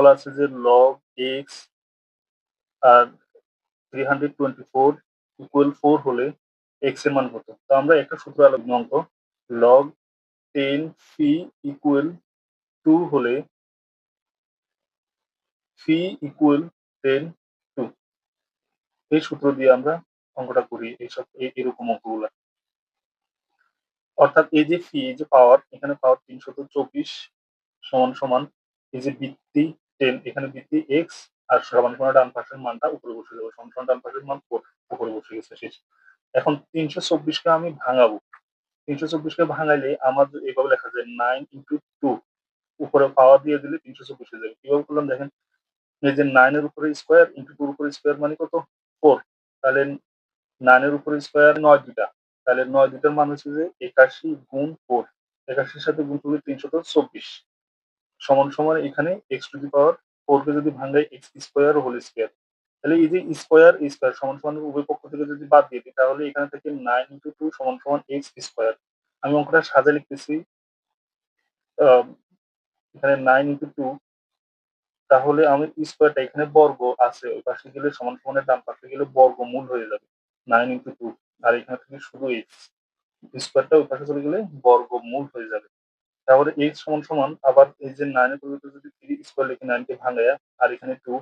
বলা আছে যে লগ এক্স আর three hundred twenty four equal four হলে এক্সের মান কত? তো আমরা একটা সূত্র আলোক অঙ্ক log ten phi equal to হলে ফি ইকুয়াল টেন টু এই সূত্র দিয়ে আমরা অঙ্কটা করি, এইসব এই- এরকম অঙ্কগুলা। অর্থাৎ এই যে ফি যে পাওয়ার এখানে পাওয়ার তিনশত চব্বিশ সমান সমান এই যে বৃত্তি টেন এখানে বৃত্তি এক্স আর সমান সমান ডান পাশের মানটা উপরে বসে যাবে সমান ডান পাশের মান উপরে বসে গেছে শেষ এখন তিনশো চব্বিশকে আমি ভাঙাবো। তিনশো চব্বিশকে ভাঙাইলে আমার এইভাবে লেখা যায় নাইন ইন্টু টু উপরে পাওয়ার দিয়ে দিলে তিনশো চব্বিশ হয়ে যাবে কীভাবে করলাম দেখেন? এই যে নাইনের উপরে স্কোয়ার ইন্টু টুর উপরে স্কোয়ার মানে কত? ফোর তাহলে নাইনের উপরে স্কোয়ার নয় দুটা তাহলে নয় দুটার মান হচ্ছে যে একাশি গুণ ফোর একাশির সাথে গুণ করলে তিনশত চব্বিশ। সমান সমান এখানে X to the power four কে যদি ভাঙাই এক্স স্কোয়ার হোল স্কোয়ার তাহলে এই যে স্কোয়ার স্কোয়ার সমান সমান উভয় পক্ষ থেকে যদি বাদ দিয়ে দিই, তাহলে এখানে থেকে নাইন ইন্টু টু সমান সমান এক্স স্কোয়ার আমি অঙ্কটা সাজা লিখতেছি এখানে নাইন ইন্টু টু তাহলে আমি স্কোয়ারটা এখানে বর্গ আছে, ওই পাশে গেলে সমান সমানের ডান পাশে গেলে বর্গ মূল হয়ে যাবে নাইন ইন্টু টু আর এখানে থেকে শুধু এক্স স্কোয়ারটা ওই পাশে চলে গেলে বর্গ মূল হয়ে যাবে। তাহলে এক্স সমান সমান আবার এই যে নাইনের পরিবর্তে যদি থ্রি স্কোয়ার লিখে নাইনকে ভাঙায়া আর এখানে টু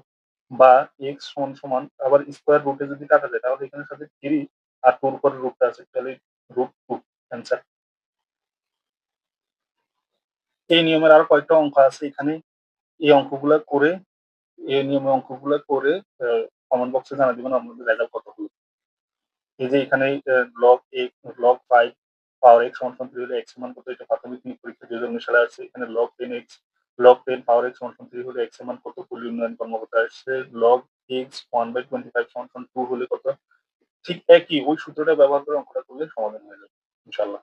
বা এক্স সমান সমান আবার স্কোয়ার রুটে যদি কাটা যায়, তাহলে এখানে সাথে থ্রি আর টুর পরে রুটটা আছে, তাহলে রুট টু অ্যান্সার এই নিয়মের আরও কয়েকটা অঙ্ক আছে, এখানে এই অঙ্কগুলা করে, এই নিয়মের অঙ্কগুলা করে কমেন্ট বক্সে জানা দিবেন আপনাদের রেজাল্ট কত হলো। এই যে এখানে লগ এক লগ ফাইভ পাওয়ার এক্স সমান সমান এক্স সমান কত, এটা প্রাথমিক দুই আসছে এখানে log ten x log ten power x one three হলে এক্স মান কত? পুলি উন্নয়ন কর্মকর্তা আসছে log x one by twenty five one two হলে কত? ঠিক একই, ওই সূত্রটা ব্যবহার করে অঙ্কটা করলে সমাধান হয়ে যাবে ইনশাল্লাহ